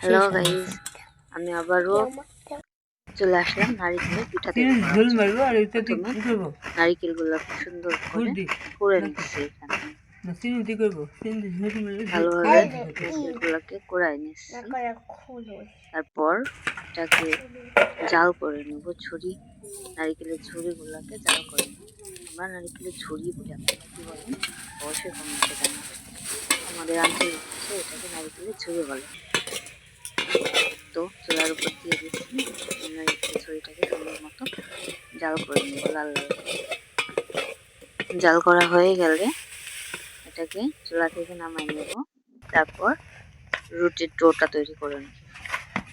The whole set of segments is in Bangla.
হ্যালো গাইজ আমি আবারও চলে আসলাম নারিকেলের পিঠা নারিকেলগুলো খুব সুন্দর করে করে নিচ্ছি ভালোভাবে নারিকেলগুলোকে কোড়াই নিচ্ছি। তারপর এটাকে জাল করে নেব ছুরি। নারিকেলের ঝুড়িগুলোকে জাল করে নেব। আমরা নারিকেলের ঝুড়ি বলি আপনারা কি বলেন? অবশ্যই কমেন্টে জানাবেন। আমাদের আঞ্চলিক এটাকে নারিকেলের ঝুড়ি বলে। তো চুলার উপর দিয়ে দিচ্ছি। ঝুড়িটাকে সুন্দর মতো জাল করে নেব, লাল লাল জাল করা হয়ে গেলে এটাকে চুলা থেকে নামাই নেব। তারপর রুটির ডোটা তৈরি করে নেব।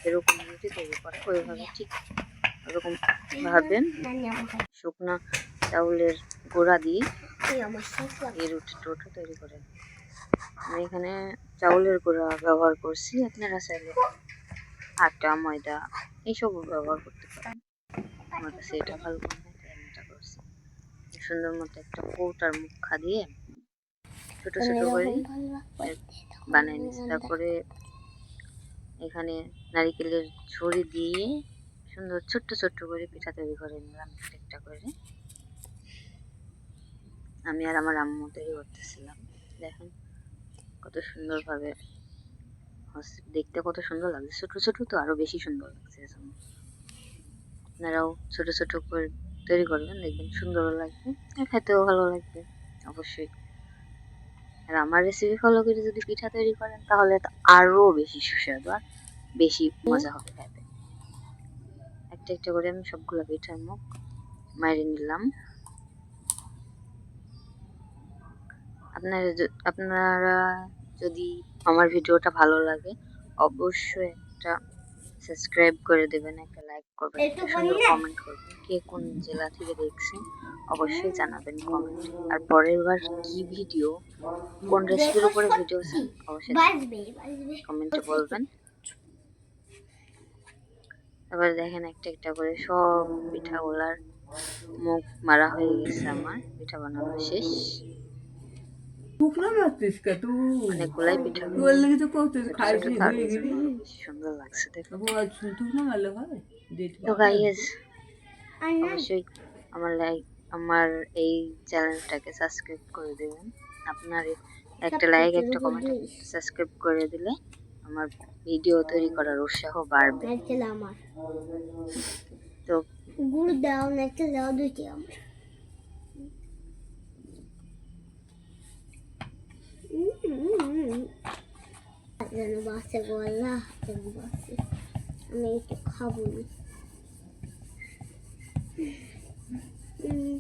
এরকম রুটি তৈরি করা ওইভাবে, ঠিক ওরকম ভাবেন শুকনো চাউলের গোড়া দিয়ে এই রুটির ডোটা তৈরি করে নেব। আমি এখানে চাউলের গোড়া ব্যবহার করছি, আপনারা চাইলে আটা ময়দা এইসব ব্যবহার করতে পারেন আমার কাছে এটা ভালো মনে হয় এটা করছি। সুন্দর মতো একটা কৌটার মুখা দিয়ে ছোট ছোট করে বানিয়ে নিচ্ছি তারপরে এখানে নারিকেলের ছড়ি দিয়ে সুন্দর ছোট্ট ছোট্ট করে পিঠা তৈরি করে নিলাম একটা করে। আমি আর আমার আম্মু তৈরি করতেছিলাম। দেখেন কত সুন্দরভাবে দেখতে কত সুন্দর লাগছে। ছোট ছোট তো আরও বেশি সুন্দর লাগছে আপনারাও ছোট ছোট করে তৈরি করবেন, দেখবেন সুন্দরও লাগবে আর খেতেও ভালো লাগবে, অবশ্যই। আর আমার রেসিপি ফলো করে যদি পিঠা তৈরি করেন, তাহলে তো আরও বেশি সুস্বাদু আর বেশি মজা হবে খেতে। একটা একটা করে আমি সবগুলো পিঠার মুখ মাইরে নিলাম। আপনারা আপনারা যদি আমার ভিডিওটা ভালো লাগে অবশ্যই একটা সাবস্ক্রাইব করে দেবেন একটা লাইক করবেন একটা সুন্দর কমেন্ট করবেন কে কোন জেলা থেকে দেখছেন অবশ্যই জানাবেন কমেন্টে আর পরের বার কি ভিডিও কোন রেসিপির উপরে ভিডিও চান অবশ্যই কমেন্টে বলবেন। এবার দেখেন একটা একটা করে সব পিঠাগুলার মুখ মারা হয়ে গেছে আমার পিঠা বানানো শেষ। শুকনো মারতিস কে তুই অনেকগুলাই পিঠা তোর লেগে তো কত খাইছি হয়ে গেলি সুন্দর লাগছে দেখো আজ শুকনো মারলে হয় তো গাইস অবশ্যই আমার লাইক আমার এই চ্যানেলটাকে সাবস্ক্রাইব করে দেবেন আপনার একটা লাইক একটা কমেন্ট সাবস্ক্রাইব করে দিলে আমার ভিডিও তৈরি করার উৎসাহ বাড়বে আমার তো গুড় দাও নারকেল দাও দুইটি আমার যেন বাসে গলা যেন বাসে আমি একটু খাব না উম,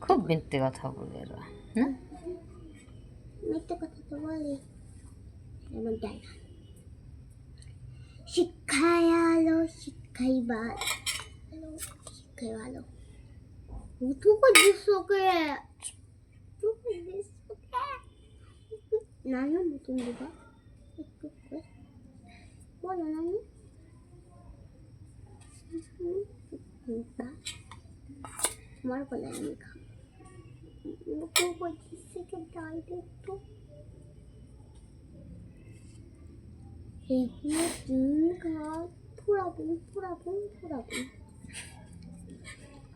খুব মিথ্যে কথা বলে এরা না মিথ্যে কথা তো বলি এমন তাই না শিক্ষায় আলো শিক্ষাই ভালো শিক্ষাই ভালো তুকে দিছোকে তুকে দিছোকে নানু নতুন দিবা একটু করে বলো নানু বা আমার বলে আমি খাব তুকে দিছোকে ডাইরেক্ট এগুলো তিন ঘাট পুরাতন পুরাতন পুরাতন খাব কি বিয়াল সব টুকি দিতেছে রে আমি আজকে খাওয়া হবে না যাইটুকু দিয়ে যাইটুক থাকবে সেটুকু সব টুকু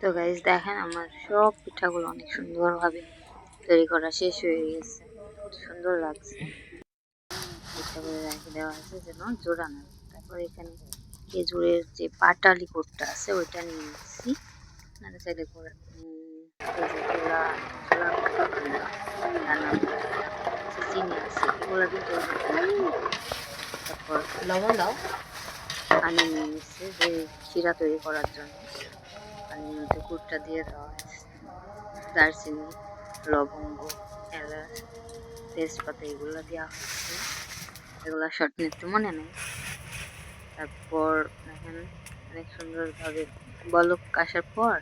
তো গাইজ দেখেন আমার সব পিঠাগুলো অনেক সুন্দরভাবে তৈরি করা শেষ হয়ে গেছে সুন্দর লাগছে পিঠাগুলো রেখে দেওয়া আছে যেন জোড়া না। তারপর এখানে খেজুরের যে পাটালি কোটটা আছে, ওইটা নিয়ে নিচ্ছি আপনারা চাইলে। তারপর লবণ দাও পানি নিয়ে নিচ্ছে যে শিরা তৈরি করার জন্য পানির মধ্যে গুড়টা দিয়ে দেওয়া হয়েছে। দারচিনি, লবঙ্গ, এলাচ, তেজপাতা এগুলো দেওয়া হচ্ছে এগুলো শর্ট নিতে মনে নেই। তারপর দেখেন অনেক সুন্দরভাবে বলক আসার পর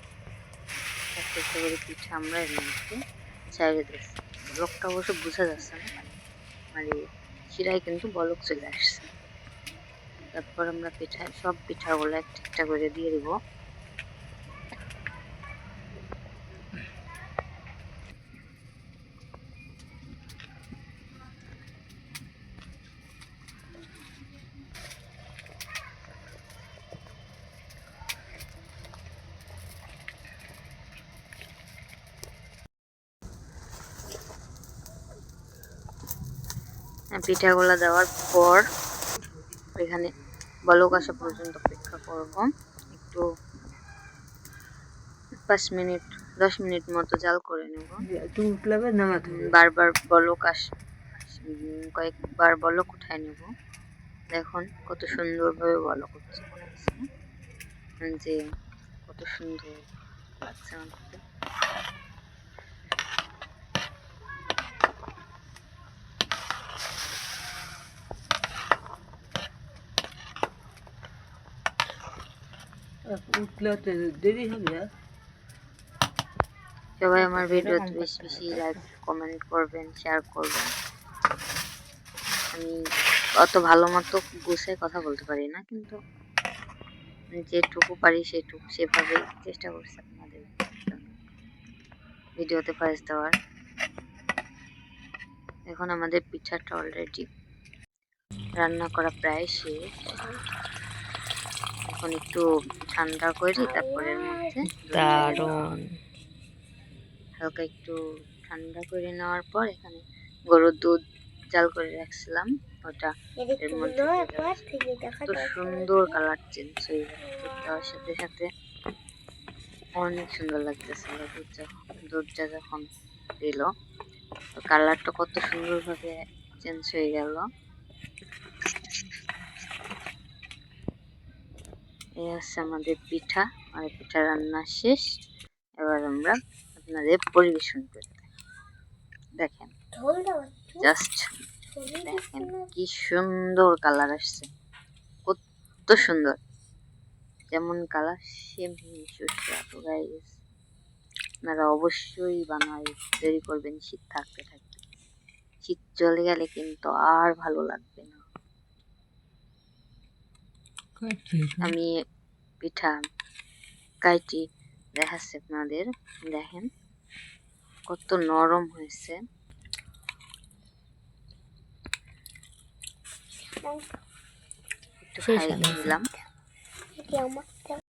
একটা করে পিঠা আমরা এর মধ্যে ছাড়িয়ে দিচ্ছি বলকটা অবশ্য বোঝা যাচ্ছে না মানে শিরায় কিন্তু বলক চলে আসছে। তারপর আমরা পিঠা সব পিঠাগুলো একটা একটা করে দিয়ে দিব। পিঠাগুলো দেওয়ার পর এখানে বলক আসা পর্যন্ত অপেক্ষা করব। একটু পাঁচ মিনিট দশ মিনিট মতো জাল করে নেব। বারবার বলক আস কয়েকবার বলক উঠায় নেব। দেখুন কত সুন্দরভাবে বলক? উম, যে কত সুন্দর লাগছে উঠলে দেরি হবে সবাই আমার ভিডিওতে বেশি বেশি লাইক কমেন্ট করবেন শেয়ার করবেন। আমি অত ভালো মতো গুছাই কথা বলতে পারি না, কিন্তু যেটুকু পারি সেটুকু সেভাবে চেষ্টা করছি আপনাদের ভিডিওতে ভয়েস দেওয়ার। এখন আমাদের পিঠাটা অলরেডি রান্না করা প্রায় শেষ। এখন একটু ঠান্ডা করি তারপরে মধ্যে দারুণ। হালকা একটু ঠান্ডা করে নেওয়ার পর এখানে গরুর দুধ জাল করে রাখছিলাম ওটা এর মধ্যে তো। সুন্দর কালার চেঞ্জ হয়ে গেল দুধ দেওয়ার সাথে সাথে অনেক সুন্দর লাগতেছিল দুধ যখন দুধটা যখন দিল কালারটা কত সুন্দরভাবে চেঞ্জ হয়ে গেল। এই হচ্ছে আমাদের পিঠা, আর পিঠা রান্না শেষ। এবার আমরা আপনাদের পরিবেশন করি। দেখেন জাস্ট দেখেন কি সুন্দর কালার আসছে। কত সুন্দর। যেমন কালার সেম সুস্বাদু গাইস আপনারা অবশ্যই বানায় তৈরি করবেন, শীত থাকতে থাকতে। শীত চলে গেলে কিন্তু আর ভালো লাগবে না। আমি পিঠা কাইটি দেখাচ্ছি আপনাদের দেখেন। কত নরম হয়েছে। একটু খাই দিলাম আমার